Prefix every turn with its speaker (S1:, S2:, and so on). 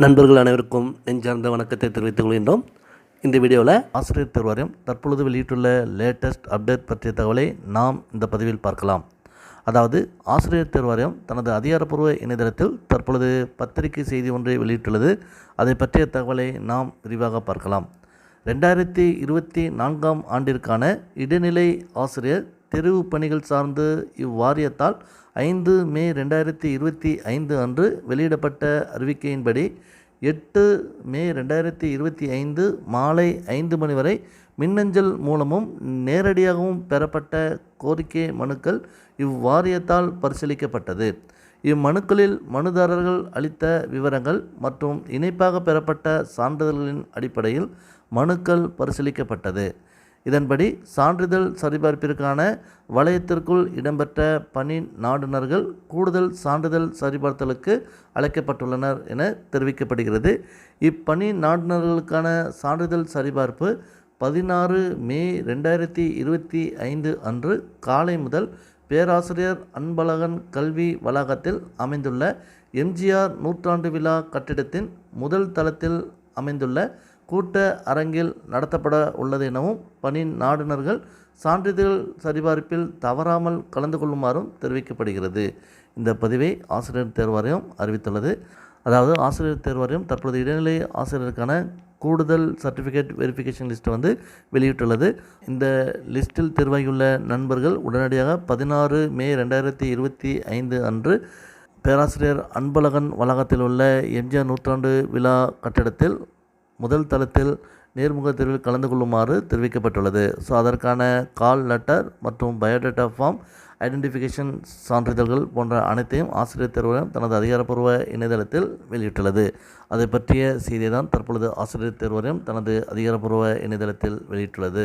S1: நண்பர்கள் அனைவருக்கும் நெஞ்சார்ந்த வணக்கத்தை தெரிவித்துக் கொள்கின்றோம். இந்த வீடியோவில் ஆசிரியர் தேர்வாரியம் தற்பொழுது வெளியிட்டுள்ள லேட்டஸ்ட் அப்டேட் பற்றிய தகவலை நாம் இந்த பதிவில் பார்க்கலாம். அதாவது ஆசிரியர் தேர்வாரியம் தனது அதிகாரப்பூர்வ இணையதளத்தில் தற்பொழுது பத்திரிகை செய்தி ஒன்றை வெளியிட்டுள்ளது. அதை பற்றிய தகவலை நாம் விரிவாக பார்க்கலாம். ரெண்டாயிரத்தி இருபத்தி நான்காம் ஆண்டிற்கான இடைநிலை ஆசிரியர் தெரிவு பணிகள் சார்ந்து இவ்வாரியத்தால் ஐந்து மே ரெண்டாயிரத்தி இருபத்தி ஐந்து அன்று வெளியிடப்பட்ட அறிவிக்கையின்படி எட்டு மே ரெண்டாயிரத்தி இருபத்தி ஐந்து மாலை ஐந்து மணி வரை மின்னஞ்சல் மூலமும் நேரடியாகவும் பெறப்பட்ட கோரிக்கை மனுக்கள் இவ்வாரியத்தால் பரிசீலிக்கப்பட்டது. இம்மனுக்களில் மனுதாரர்கள் அளித்த விவரங்கள் மற்றும் இணைப்பாக பெறப்பட்ட சான்றிதழ்களின் அடிப்படையில் மனுக்கள் பரிசீலிக்கப்பட்டது. இதன்படி சான்றிதழ் சரிபார்ப்பிற்கான வளையத்திற்குள் இடம்பெற்ற பணி நாடுனர்கள் கூடுதல் சான்றிதழ் சரிபார்த்தலுக்கு அழைக்கப்பட்டுள்ளனர் என தெரிவிக்கப்படுகிறது. இப்பணி நாடுனர்களுக்கான சான்றிதழ் சரிபார்ப்பு பதினாறு மே ரெண்டாயிரத்தி இருபத்தி ஐந்து அன்று காலை முதல் பேராசிரியர் அன்பழகன் கல்வி வளாகத்தில் அமைந்துள்ள எம்ஜிஆர் நூற்றாண்டு விழா கட்டிடத்தின் முதல் தளத்தில் அமைந்துள்ள கூட்ட அரங்கில் நடத்தப்பட உள்ளது எனவும் பணி நாடுனர்கள் சான்றிதழ் சரிபார்ப்பில் தவறாமல் கலந்து கொள்ளுமாறும் தெரிவிக்கப்படுகிறது. இந்த பதிவை ஆசிரியர் தேர்வாரியம் அறிவித்துள்ளது. அதாவது ஆசிரியர் தேர்வாரியம் தற்போது இடைநிலை ஆசிரியருக்கான கூடுதல் சர்டிஃபிகேட் வெரிஃபிகேஷன் லிஸ்ட்டை வந்து வெளியிட்டுள்ளது. இந்த லிஸ்ட்டில் தேர்வாகியுள்ள நண்பர்கள் உடனடியாக பதினாறு மே ரெண்டாயிரத்தி இருபத்தி ஐந்து அன்று பேராசிரியர் அன்பழகன் வளாகத்தில் உள்ள எம்ஜிஆர் நூற்றாண்டு விழா கட்டிடத்தில் முதல் தளத்தில் நேர்முக தேர்வில் கலந்து கொள்ளுமாறு தெரிவிக்கப்பட்டுள்ளது. ஸோ அதற்கான கால் லெட்டர் மற்றும் பயோடேட்டா ஃபார்ம் ஐடென்டிஃபிகேஷன் சான்றிதழ்கள் போன்ற அனைத்தையும் ஆசிரியர் தேர்வாயம் தனது அதிகாரப்பூர்வ இணையதளத்தில் வெளியிட்டுள்ளது. அதை பற்றிய செய்தியை தான் தற்பொழுது ஆசிரியர் தேர்வரையும் தனது அதிகாரப்பூர்வ இணையதளத்தில் வெளியிட்டுள்ளது.